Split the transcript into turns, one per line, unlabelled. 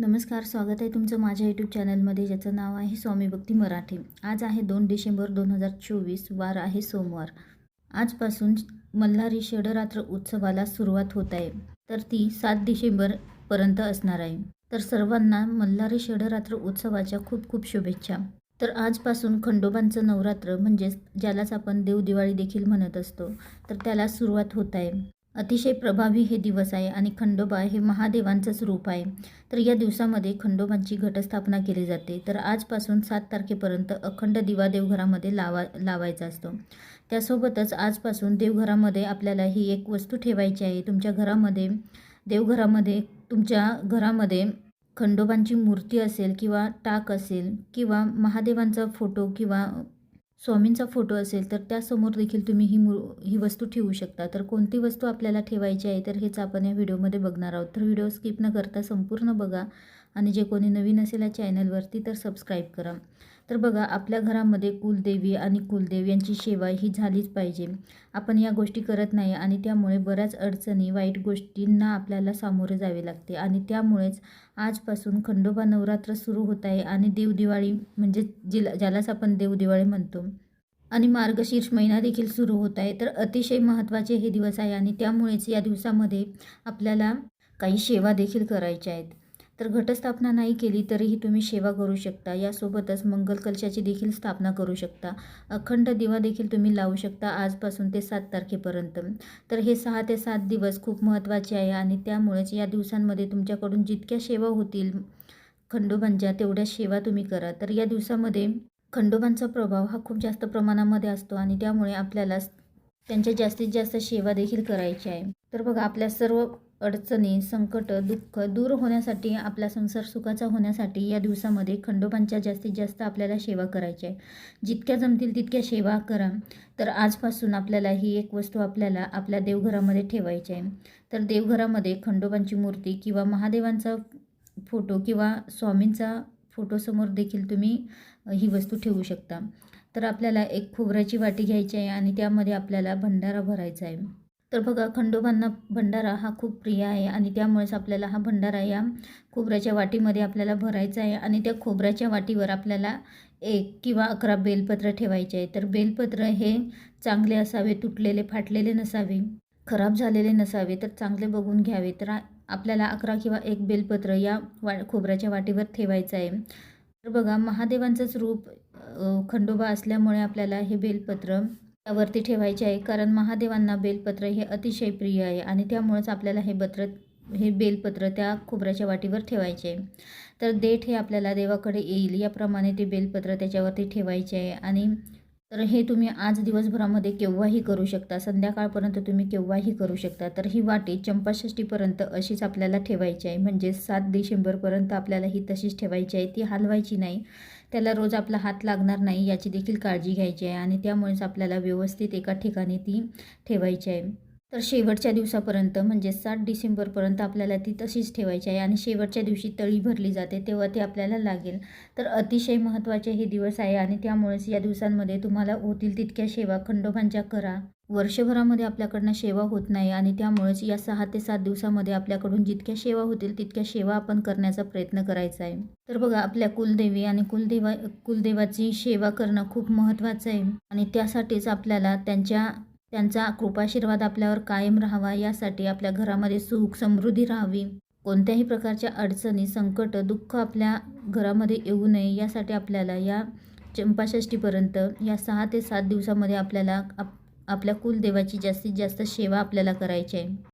नमस्कार स्वागत आहे तुमचं माझ्या यूट्यूब चॅनलमध्ये ज्याचं नाव आहे स्वामी भक्ती मराठी. आज आहे दोन डिसेंबर दोन हजार चोवीस वार आहे सोमवार. आजपासून मल्हारी षडरात्र उत्सवाला सुरुवात होत आहे. तर ती सात डिसेंबरपर्यंत असणार आहे. तर सर्वांना मल्हारी षडरात्र उत्सवाच्या खूप खूप शुभेच्छा. तर आजपासून खंडोबांचं नवरात्र म्हणजेच ज्यालाच आपण देवदिवाळी देखील म्हणत असतो तर त्याला सुरुवात होत आहे. अतिशय प्रभावी हे दिवस आहे आणि खंडोबा हे महादेवांचंच रूप आहे. तर या दिवसामध्ये खंडोबांची घटस्थापना केली जाते. तर आजपासून सात तारखेपर्यंत अखंड दिवा देवघरामध्ये लावा लावायचा असतो. त्यासोबतच आजपासून देवघरामध्ये आपल्याला ही एक वस्तू ठेवायची आहे. तुमच्या घरामध्ये देवघरामध्ये तुमच्या घरामध्ये खंडोबांची मूर्ती असेल किंवा टाक असेल किंवा महादेवांचा फोटो किंवा स्वामींचा फोटो असेल तर त्यासमोर देखील तुम्ही ही मू ही वस्तू ठेवू शकता. तर कोणती वस्तू आपल्याला ठेवायची आहे तर हेच आपण या व्हिडिओमध्ये बघणार आहोत. तर व्हिडिओ स्किप न करता संपूर्ण बघा. आणि जे कोणी नवीन असेल या चॅनलवरती तर सबस्क्राईब करा. तर बघा आपल्या घरामध्ये कुलदेवी आणि कुलदेव यांची सेवा ही झालीच पाहिजे. आपण या गोष्टी करत नाही आणि त्यामुळे बऱ्याच अडचणी वाईट गोष्टींना आपल्याला सामोरे जावे लागते. आणि त्यामुळेच आजपासून खंडोबा नवरात्र सुरू होत आहे आणि देवदिवाळी म्हणजे जिला ज्यालाच आपण देवदिवाळी म्हणतो. आणि मार्गशीर्ष महिना देखील सुरू होत आहे. तर अतिशय महत्त्वाचे हे दिवस आहे आणि त्यामुळेच या दिवसामध्ये आपल्याला काही सेवा देखील करायच्या आहेत. तर घटस्थापना नाही केली तरीही तुम्ही सेवा करू शकता. यासोबतच मंगल कलशाची देखील स्थापना करू शकता. अखंड दिवा देखील तुम्ही लावू शकता आजपासून ते सात तारखेपर्यंत. तर हे सहा ते सात दिवस खूप महत्त्वाचे आहे आणि त्यामुळेच या दिवसांमध्ये तुमच्याकडून जितक्या सेवा होतील खंडोबांच्या तेवढ्या सेवा तुम्ही करा. तर या दिवसामध्ये खंडोबांचा प्रभाव हा खूप जास्त प्रमाणामध्ये असतो आणि त्यामुळे आपल्याला त्यांच्या जास्तीत जास्त सेवा देखील करायची आहे. तर बघा आपल्या सर्व अडचणी संकट दुःख दूर होण्यासाठी आपला संसार सुखाचा होण्यासाठी या दिवसामध्ये खंडोबांच्या जास्तीत जास्त आपल्याला सेवा करायची आहे. जितक्या जमतील तितक्या सेवा करा. तर आजपासून आपल्याला ही एक वस्तू आपल्याला आपल्या देवघरामध्ये ठेवायची आहे. तर देवघरामध्ये खंडोबांची मूर्ती किंवा महादेवांचा फोटो किंवा स्वामींचा फोटोसमोर देखील तुम्ही ही वस्तू ठेवू शकता. तर आपल्याला एक खोबऱ्याची वाटी घ्यायची आहे आणि त्यामध्ये आपल्याला भंडारा भरायचा आहे. तर बघा खंडोबांना भंडारा हा खूप प्रिय आहे आणि त्यामुळेच आपल्याला हा भंडारा या खोबऱ्याच्या वाटीमध्ये आपल्याला भरायचा आहे आणि त्या खोबऱ्याच्या वाटीवर आपल्याला एक किंवा अकरा बेलपत्र ठेवायचे आहे. तर बेलपत्र हे चांगले असावे तुटलेले फाटलेले नसावे खराब झालेले नसावे तर चांगले बघून घ्यावे. तर आपल्याला अकरा किंवा एक बेलपत्र या वा खोबऱ्याच्या वाटीवर ठेवायचं आहे. तर बघा महादेवांचंच रूप खंडोबा असल्यामुळे आपल्याला हे बेलपत्र वरती ठेवायचे आहे. कारण महादेवांना बेलपत्र हे अतिशय प्रिय आहे आणि त्यामुळेच आपल्याला हे पत्र हे बेलपत्र त्या खोबऱ्याच्या वाटीवर ठेवायचे आहे. तर देठ हे आपल्याला देवाकडे येईल. याप्रमाणे ते बेलपत्र त्याच्यावरती ठेवायचे आहे आणि तर हे तुम्ही आज दिवसभरामध्ये केव्हाही करू शकता. संध्याकाळपर्यंत तुम्ही केव्हाही करू शकता. तर ही वाटी चंपाषष्टीपर्यंत अशीच आपल्याला ठेवायची आहे. म्हणजे सात डिसेंबरपर्यंत आपल्याला ही तशीच ठेवायची आहे. ती हलवायची नाही. त्याला रोज आपला हात लागणार नाही याची देखील काळजी घ्यायची आहे आणि त्यामुळेच आपल्याला व्यवस्थित एका ठिकाणी ती ठेवायची आहे. तर शेवटच्या दिवसापर्यंत म्हणजे सात डिसेंबरपर्यंत आपल्याला ती तशीच ठेवायची आहे आणि शेवटच्या दिवशी तळी भरली जाते तेव्हा ते आपल्याला लागेल. तर अतिशय महत्त्वाचे हे दिवस आहे आणि त्यामुळेच या दिवसांमध्ये तुम्हाला होतील तितक्या सेवा. खंडोबांच्या करा. वर्षभरामध्ये आपल्याकडनं सेवा होत नाही आणि त्यामुळेच या सहा ते सात दिवसामध्ये आपल्याकडून जितक्या सेवा होतील तितक्या सेवा आपण करण्याचा प्रयत्न करायचा आहे. तर बघा आपल्या कुलदेवी आणि कुलदेवा कुलदेवाची सेवा करणं खूप महत्त्वाचं आहे आणि त्यासाठीच आपल्याला त्यांच्या त्यांचा कृपाशीर्वाद आपल्यावर कायम राहावा यासाठी आपल्या घरामध्ये सुख समृद्धी राहावी. कोणत्याही प्रकारच्या अडचणी संकट दुःख आपल्या घरामध्ये येऊ नये यासाठी आपल्याला या चंपाषष्टीपर्यंत या सहा ते सात दिवसामध्ये आपल्याला आप आपल्या कुलदेवाची जास्तीत जास्त सेवा आपल्याला करायची आहे.